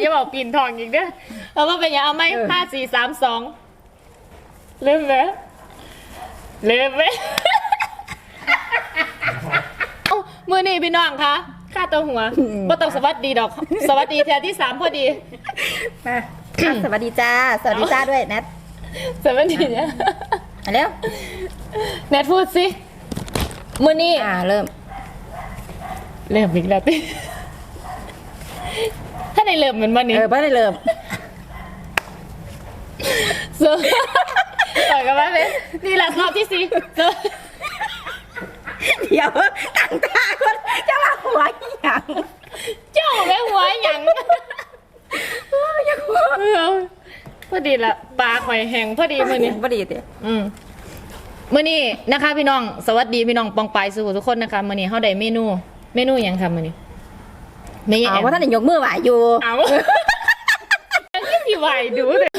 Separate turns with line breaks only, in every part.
อย่าบอกปีนทองอีกเด้อเอาว่าเป็นยังเอาไหมห้าสี่สามสองเริ่มไหมเริ่มไหมเอ้ามือนี่พี่น้องคะค่าตัวหัวบ่ต้องสวัสดีดอก สวัสดีแทนที่สามพอดี
มาอะสวัสดีจ้า สวัสดีจ้าด้วยแนท
สวัสดีเนี่ย
มาเร็ว
แนทพูดสิมือนี่
อ่าเริ่ม
เริ่มอีกแล้วติ ถ้าในเริ่มเหมือนวันนี้
เออไม่ได้เริ่ม
เซอร์ต่อยกันไหมเป็นนี่แหละรอบที่สี่เซอร์
เดี๋ยวตั้งตาคนจะมาหัวอีหยัง
เจ้าแม่หัวหยังเออพอดีละปลาข่อยแห้งพอดีมือนี้
พอดีเดี๋ยว
อืมมื้อนี้นะคะพี่น้องสวัสดีพี่น้องปองปายสู่ทุกคนนะคะมื้อนี้เฮาได้เมนู เมนูหยังคะมื้อนี้ เมนู
เอาว่าท่านได้ยกมือไหวอยู่
เอาที่สิไหวดูเลย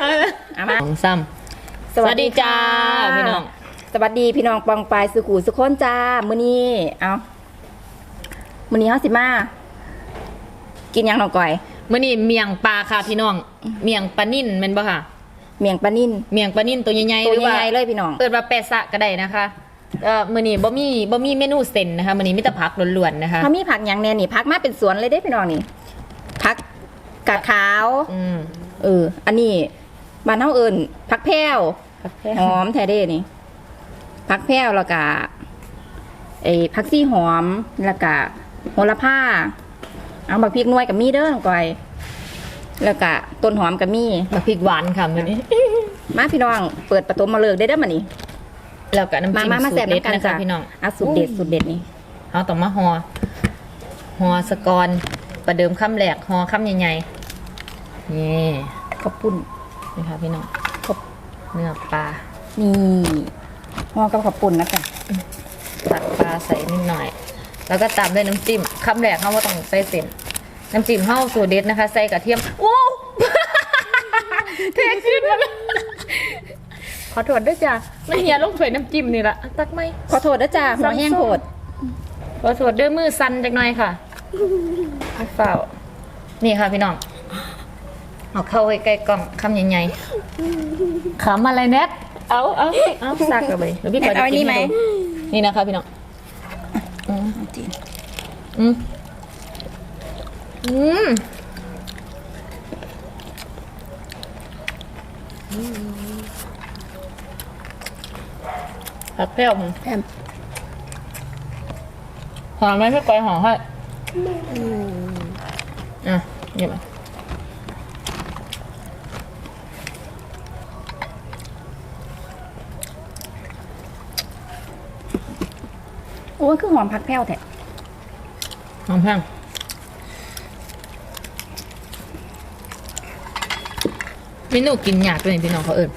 เอาละ
เอามา
สองซ้ำสวัสดีจ้าพี่น้อง
สวัสดีพี่น้องปองปายสุขูสุขคนจ้ามื้อนี้เอามื้อนี้เฮาสิมากินหยังหนองก่อย
มื้อนี้เมียงปลาค่ะพี่น้อง เมียงปลานิ่นแม่นบ่ค่ะ
เมียงปลานิ่น
เมียงปลานิ่นตัวใหญ่ๆ
ตัว
หรือว่า
ใหญ่ๆเลยพี่น้อง
เปิดว่าแปะสะก็ได้นะคะ ก็มื้อนี้บ่มีบ่มีเมนูเส้นนะคะมื้อนี้มีแต่ผักล้วนๆนะคะ
เขามีผักหยังแน่นี่ผักมาเป็นสวนเลยเด้พี่น้องนี่ผักกาดขาว
อืม
เอออันนี้บ้านเฮาเอิ้นผักแพรว
ผักแค่
หอมแท้เด้นี่ผักแพรวแล้วก็ไอ้ผักซี่หอมแล้วก็โหระพาเอาบักพริกหน่วยกับมีเด้อน้องก้อย แล้วก็ต้นหอมกับมี
บักพริกหวานค่ะมื้อนี้
มาพี่น้องเปิดประตูมาเลิกได้เด้อมานี่
แล้วก็น้ำ
มา
จิ้ม
มามา
สู
แซ่
ต
บ
รเด็ด
น้ำกัน
นะ
จ้ะ
คะพี่น้อง
อะสูตรเด็ดสูตรเด็ดนี่
เอาต้องมาหอหอสกอนประเดิมคำแหลกหอคำใหญ่ๆนี่
ข้าวปุ้น
นี่ค่ะพี่น้อง
ข้าว
เนื้อปลา
นี่ห่อกับข้าวปุ้นนะจ๊ะ
ตัดปลาใส่นิดหน่อย แล้วก็ตามด้วยน้ำจิ้มคำแรกเขาว่าต้องใส่เส้นน้ำจิ้มเข้าสูตรเด็ดนะคะ ใส่กระเทียมโอ้ เทขึ้นมาเลย ขอโทษด้วยจ้ะไม่เฮียลงถ้วยน้ำจิ้มนี่ละตักไหม
ขอโทษนะจ๊ะหัวแห้งโผด
ขอโทษด้วยมือสั่นจักหน่อยค่ะเอาเฝ้านี่ค่ะพี่น้องเอาเข้าไว้ใกล้กล้องคำใหญ่ๆขำอะไรแนทเอาเอาเอาสักเลยเดี๋ยวพี่ขอจะ
เอาอัน
กิ
นี้
น
ไหม
ให้ดูนี่นะคะพี่น้องอืมอืมอืม ผัดเปรี้ยวผม
แอม
หอมไหมพี่ก้อยหอมให้อะหยิบมา
โอ้ยคือหอมผักแพ้วแท้
หอมแพงเมนูกินยากด้วยนี่พี่น้องเขาเอิญ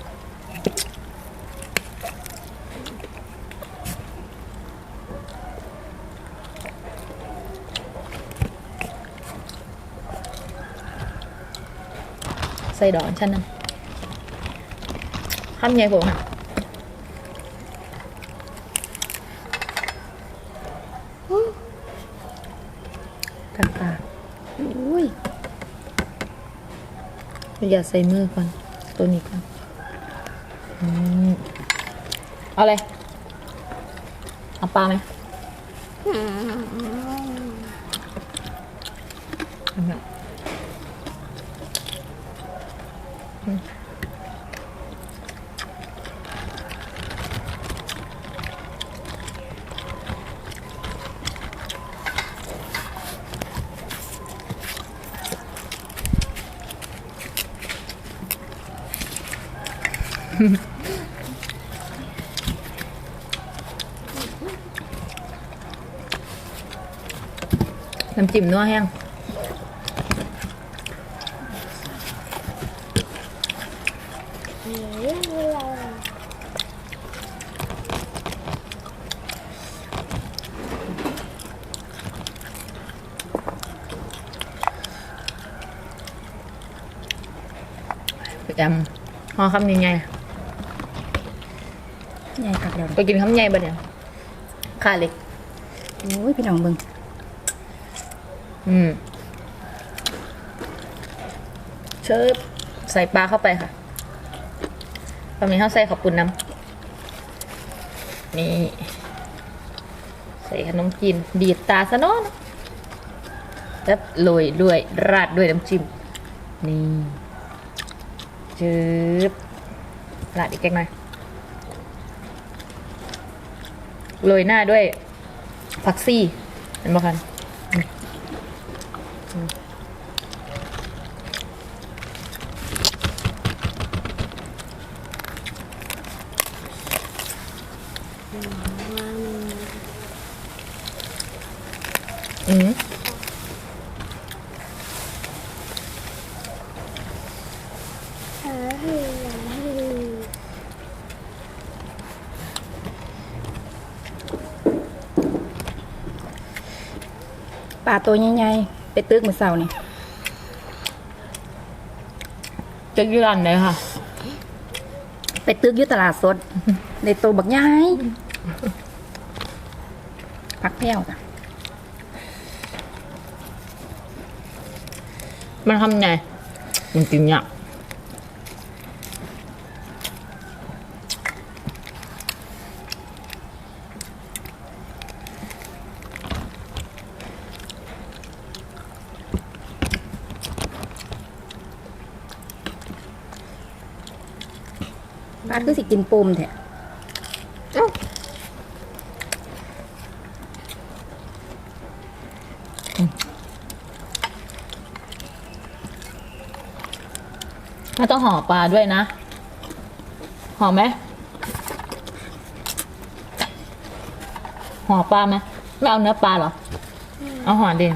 ใส่ดอกอัญชันนั่นข้ามใหญ่ผมค่ะกันปาก
อุ้ย
อย่าใส่มือก่อน ตัวนี้ก่อนอืมเอาอะไรเอาปลาไหมเอาเนี่ยอืม น้ำจิ้มนัวแห้งแอมหอคำยังไง
ใหญ่คักแล้ว
ไปกินคำใหญ่บ่เนี่ยขาเล็ก
โอ้ยพี่น้องเบิ่ง
อืมเชิบใส่ปลาเข้าไปค่ะตอนนี้เขาใส่ขอบปุนน้ำนี่ใส่ขนมจีนดีดตาซะเนาะแล้วโรยด้วยราดด้วยน้ำจิ้มนี่จืบราดอีกแกงหน่อย โรยหน้าด้วยผักซี่เห็นไหมคะอืมอืมอืม
หาหือหาหือ
ปลาตัวใหญ่ๆไปตึกมือเสานี่
จะยืนเลยค่ะ
ไปตึกอยุตลาดสด ในตัวบักใหญ่พักแพ้วจ้ะ
มันทำไงมันกินเนี่ยาก
ปลาคือสิกินปุ่มแท้
มันต้องห่อปลาด้วยนะ ห่อไหมห่อปลาไหมไม่เอาเนื้อปลาเหรอ เอาห่อดิ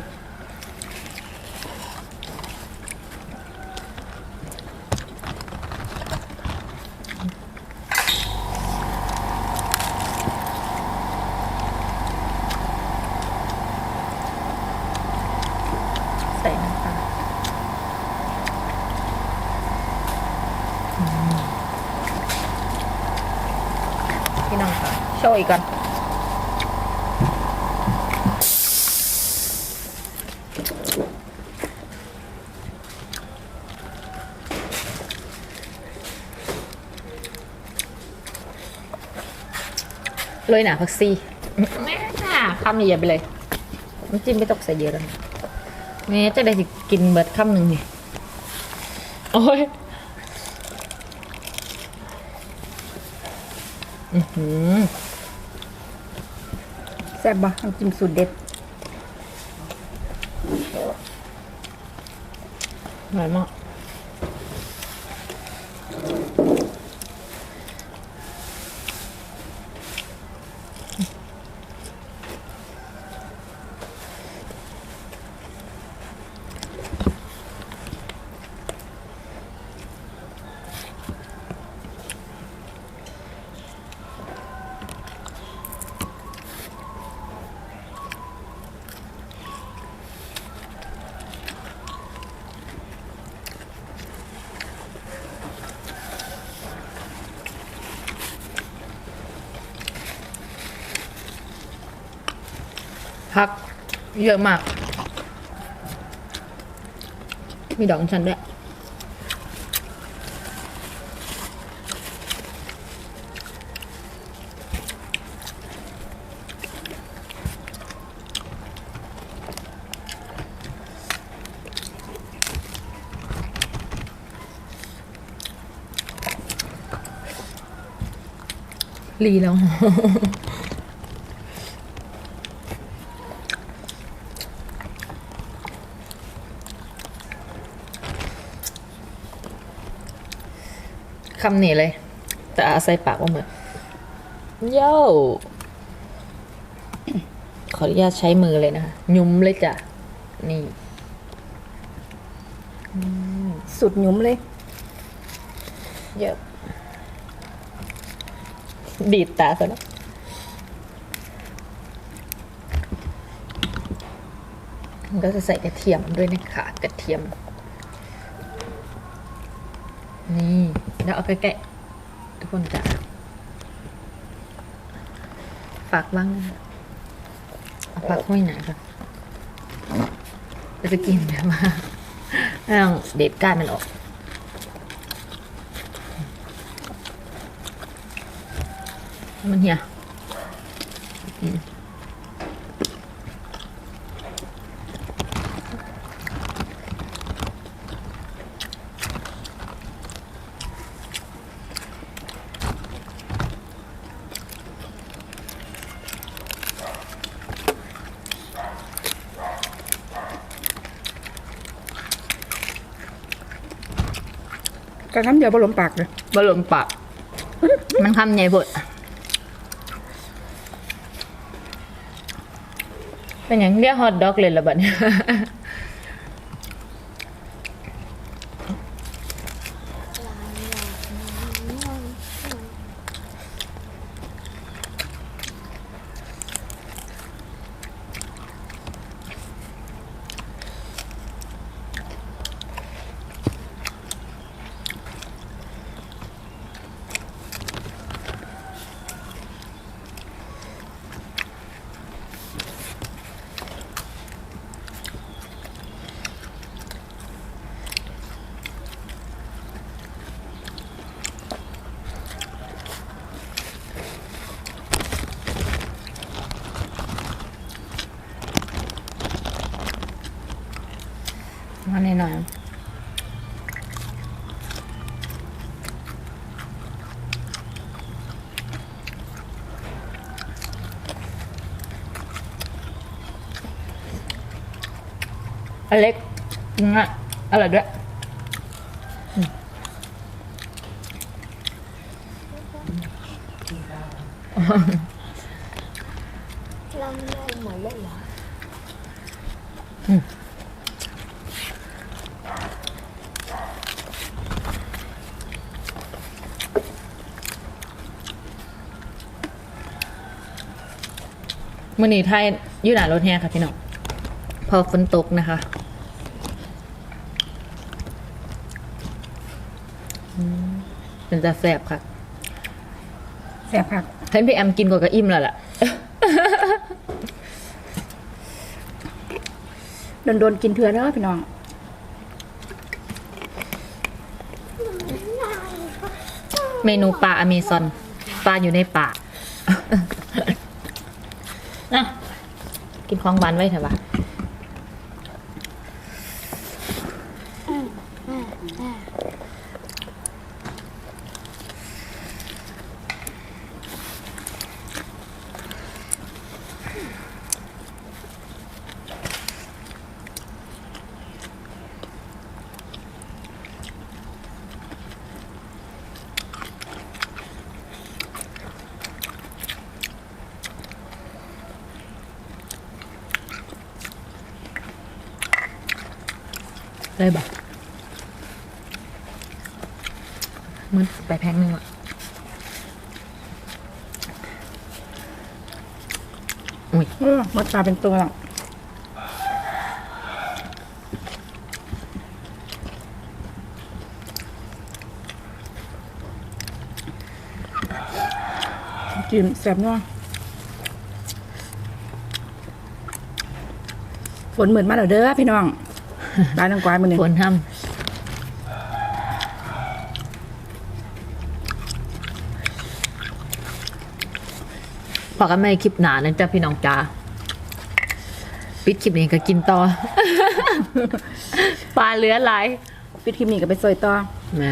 ใส่น้ำปลา พี่น้องค่ะโชว์ อีกก่อนโรยหนาผักซีแม่คำใหญ่ๆไปเลยน้ำจิ้มไม่ต้องใส่เยอะแล้วนะแม่จะได้สิกินเบิดคำหนึ่งไงโอ้ยอือหือ
แซ่บบ่น้ำจิ้มสูตรเด็ด
อร่อยมาก พักเยอะมาก มีดอกอัญชันด้วยลีแล้ว คำนี้เลย แต่อาใส่ปากว่าเหมือนโย่ขออนุญาตใช้มือเลยนะคะ ยุ้มเลยจ้ะ นี่
สุดหยุ้มเลย
เยอะ ดีดตาซะแล้วมันก็จะใส่กระเทียมด้วยนะคะ กระเทียม นี่ แล้วเอาใกล้ๆทุกคนจะฝากบ้างนะเอาฝากห้อยหนาค่ะเราจะกินแบบว่าไม่ต้องเด็ดก้านมันออกมันเหี่ยอืม
กระทำเดียวบลมปากเลย
บลมปากมันคำใหญ่บดเป็นอย่างเรียกฮอทดอกเลยละบัดเนี่ย มาหน่อยๆอเล็กจริงอะอร่อยด้วย
ลำไยห มดเลยเหรอ
มื่อนี้ไทยอยืดหนารถแฮค่ะพี่น้องพอฝนตกนะคะอืมเป็นตาแสบค่ะ
แซ่บผัก
ให้พี่แอมกินก่อนก็อิ่มแล้วล่ะ
โดนๆกินเถื่อเด้อพี่น้อง
เมนูปลาอเมซอนปลาอยู่ในป่านะ กินของหวานไว้เถอะวะ เลยบอกมึนไปแพงนึงอะอุ้ย
มดปลาเป็นตัวหรอกกินแซ่บเนาะฝนเหมือนมาแล้วเด้อพี่น้อง บ้านนางกวายมือหนึ่ง
ฝนทำพอกันไม่คลิปหนานะจ๊ะพี่น้องจ้าปิดคลิปนี้ก็กินต่อ ปลาเหลือหลาย
ปิดคลิปนี้ก็ไปซอยต่อ
แม่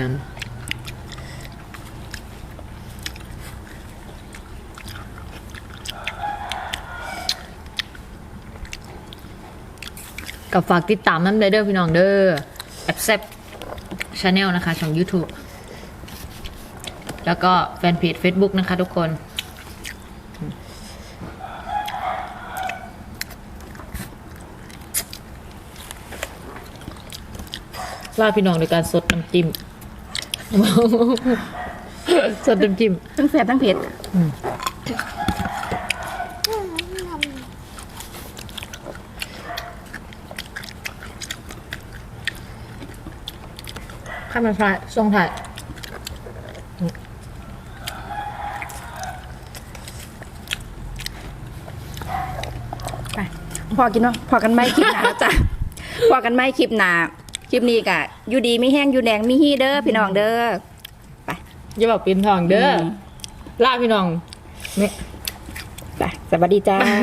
กับฝากติดตามน้ำเด้อเด้อพี่น้องเด้อแอปแซบชาแนลนะคะ ช่อง YouTube แล้วก็แฟนเพจ Facebook นะคะทุกคนลาพี่น้องโดยการสดน้ำจิ้ม สดน้ำจิ้ม
ทั้งแซ่บทั้งเผ็ด
ข้ามมาถ่ายทรงถ่าย
ไปพอกินเนาะพอกันไม่คลิปหนาแล้วจ้ะพอกันไม่คลิปหนาคลิปนี้กะอยู่ดีไม่แห้งอยู่แดงมีฮีเด้อพี่น้องเด้อไป
อย่าบอกปีนทองเด้ออ
ม
ลาพี่น้องนี่
ไปสวัสดีจ้า